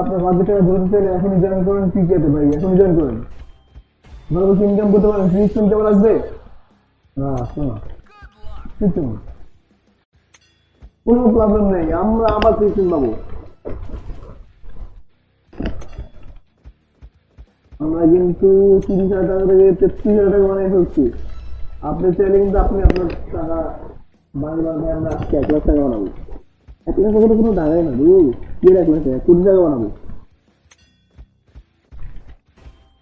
আপনার বাজেট টাকা ধরতে চাইলে এখনই জয়েন করেন পিকেতে ভাই এখনই জয়েন করেন। ভালো কিছু ইনকাম করতে পারেন ফ্রি স্পিন কেমন আসবে না আসবে কিছু কোনো প্রবলেম নেই, আমরা আবার ফ্রি স্পিন আমরা কিন্তু তিরিশ হাজার টাকা থেকে তেত্রিশ হাজার টাকা বানিয়ে ফেলছি। আপনি চাইলে কিন্তু আপনি আপনার টাকা বানিয়ে আমরা এক লাখ টাকা বানাবো। কোনো না বুঝলি কি বানাবো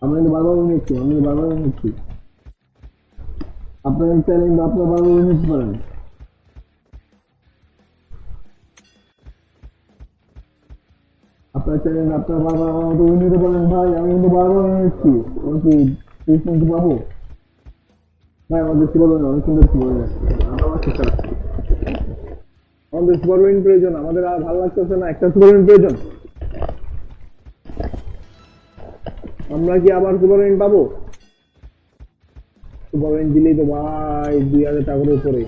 আমরা কিন্তু বারবার কিন্তু বারবার নিচ্ছি আপনার চাইলে আপনার বারবার নিতে পারেন আপনার আপনার বারবার আমার মতো ভাই আমি কিন্তু বারবার কি ত্রিশ পাবো ভাই আমাদের সুপার অনেক সুন্দর সুপার আমাদের সুপার প্রয়োজন, আমাদের আর ভালো লাগতেছে না, একটা সুপার প্রয়োজন। আমরা কি আবার সুপার পাবো? সুপার দিলেই তো ভাই দুই হাজার টাকার উপরে।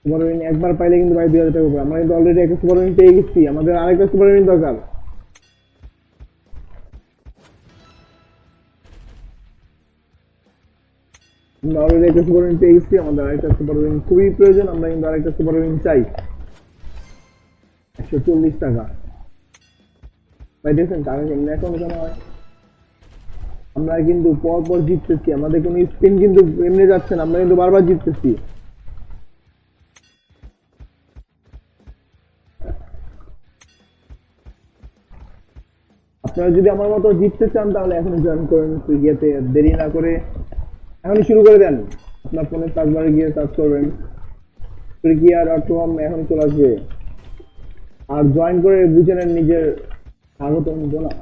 সুপার একবার পাইলে কিন্তু ভাই দুই হাজার টাকা উপরে। আমরা কিন্তু অলরেডি একটা সুপার পেয়ে গেছি, আমাদের আরেকটা সুপার দরকার। আমরা একটা সুপার পেয়ে গেছি, আমাদের আরেকটা সুপার খুবই প্রয়োজন, আমরা কিন্তু আরেকটা সুপার চাই। একশো চল্লিশ টাকা। ভাই দেখছেন টাকা কেমনি এখন কেন হয়? আমরা কিন্তু জিততেছি, আমাদের কোনো স্পিন কিন্তু এমনি যাচ্ছে না, আমরা কিন্তু বারবার জিততেছি। আপনারা যদি আমার মতো জিততে চান, তাহলে এখন জয়েন করেন ইয়েতে দেরি না করে এখনই শুরু করে দেন। আপনার ফোনের সার্চ গিয়ে সার্চ করবেন। ফ্রিকিয়া ডট কম এখন চলে আসবে। আর জয়েন করে বুঝে নেন নিজের স্বাগতম বোনাস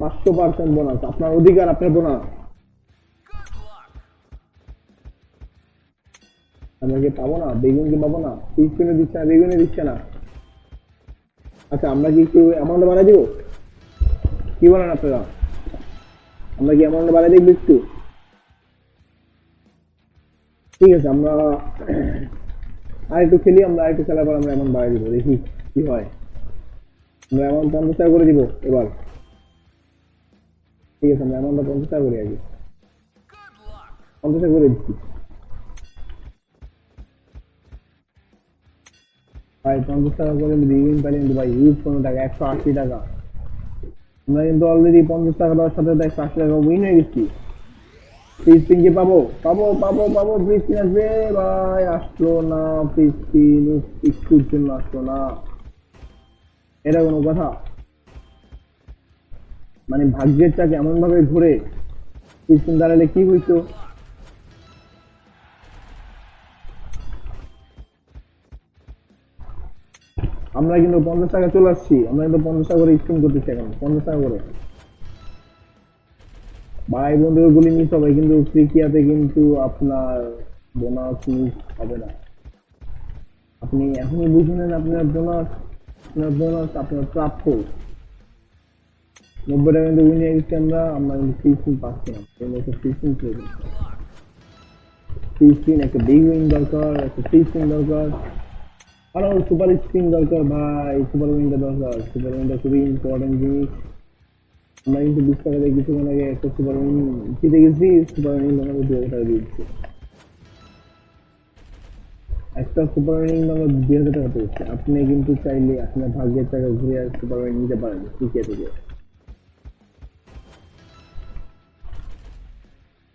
পাঁচশো পার্সেন্ট বোনাস আপনার অধিকার, আপনার বোনাস আমরা কি পাবো না বেগুন কি পাবো না। পিস কিনে দিচ্ছে না বেগুনে দিচ্ছে না। আচ্ছা আমরা কি একটু অ্যামাউন্ট বাড়াই দিব? কি বলেন আপনারা? আমরা কি অ্যামাউন্ট বাড়াই দেখব একটু? ঠিক আছে, আমরা আর একটু খেলি, আমরা আর একটু খেলার পর আমরা অ্যামাউন্ট বাড়াই দিব, দেখি কি হয়। আমরা অ্যামাউন্ট পঞ্চাশ টাকা করে দিব এবার। ঠিক আছে, আমরা অ্যামাউন্টটা পঞ্চাশ টাকা করে আগে। পঞ্চাশ টাকা করে দিচ্ছি। ভাই, পঞ্চাশ টাকা করে রিভিউ পাইলে কিন্তু ভাই ইউজ কোনো টাকা, একশো আশি টাকা। আমরা কিন্তু অলরেডি পঞ্চাশ টাকা দেওয়ার সাথে দেখ পাঁচ টাকা উইন হয়ে গেছি ফ্রিজ পিন কি পাবো? পাবো পাবো পাবো ফ্রিজ পিন আসবে ভাই, আসলো না ফ্রিজ পিন একটুর জন্য আসলো না। এটা কোনো কথা? মানে ভাগ্যের চাকে এমন ভাবে ঘুরে ফ্রিজ পিন দাঁড়ালে কি হইতো? আমরা কিন্তু পঞ্চাশ টাকা চলে আসছি, আমরা কিন্তু পঞ্চাশ টাকা করে স্কিম করতেছি এখন, পঞ্চাশ টাকা করে। ভাই বন্ধু গুলি মিস হবে, কিন্তু ক্রিকিয়াতে কিন্তু আপনার বোনাস মিস হবে না। আপনি এখনই বুঝে নেন আপনার বোনাস আপনার বোনাস আপনার প্রাপ্য। নব্বই টাকা কিন্তু উইনে গেছি আমরা আমরা কিন্তু ফ্রি স্পিন পাচ্ছি না। ফ্রি স্পিন ফ্রি স্পিন একটা বিগ উইন দরকার, একটা ফ্রি স্পিন দরকার। আরও সুপার দরকার ভাই সুপার দরকার সুপার খুবই ইম্পর্টেন্ট জিনিস। আমরা কিন্তু বিশ টাকা দিয়ে কিছুক্ষণ আগে একটা সুপার জিতে গেছি সুপার উইন আমাকে দু হাজার টাকা দিয়েছে। একটা সুপার উইনিং দুই হাজার টাকা পেয়েছে আপনি কিন্তু চাইলে আপনার ভাগ্যের টাকা ঘুরে আর সুপার নিতে পারেন। ক্রিকেট থেকে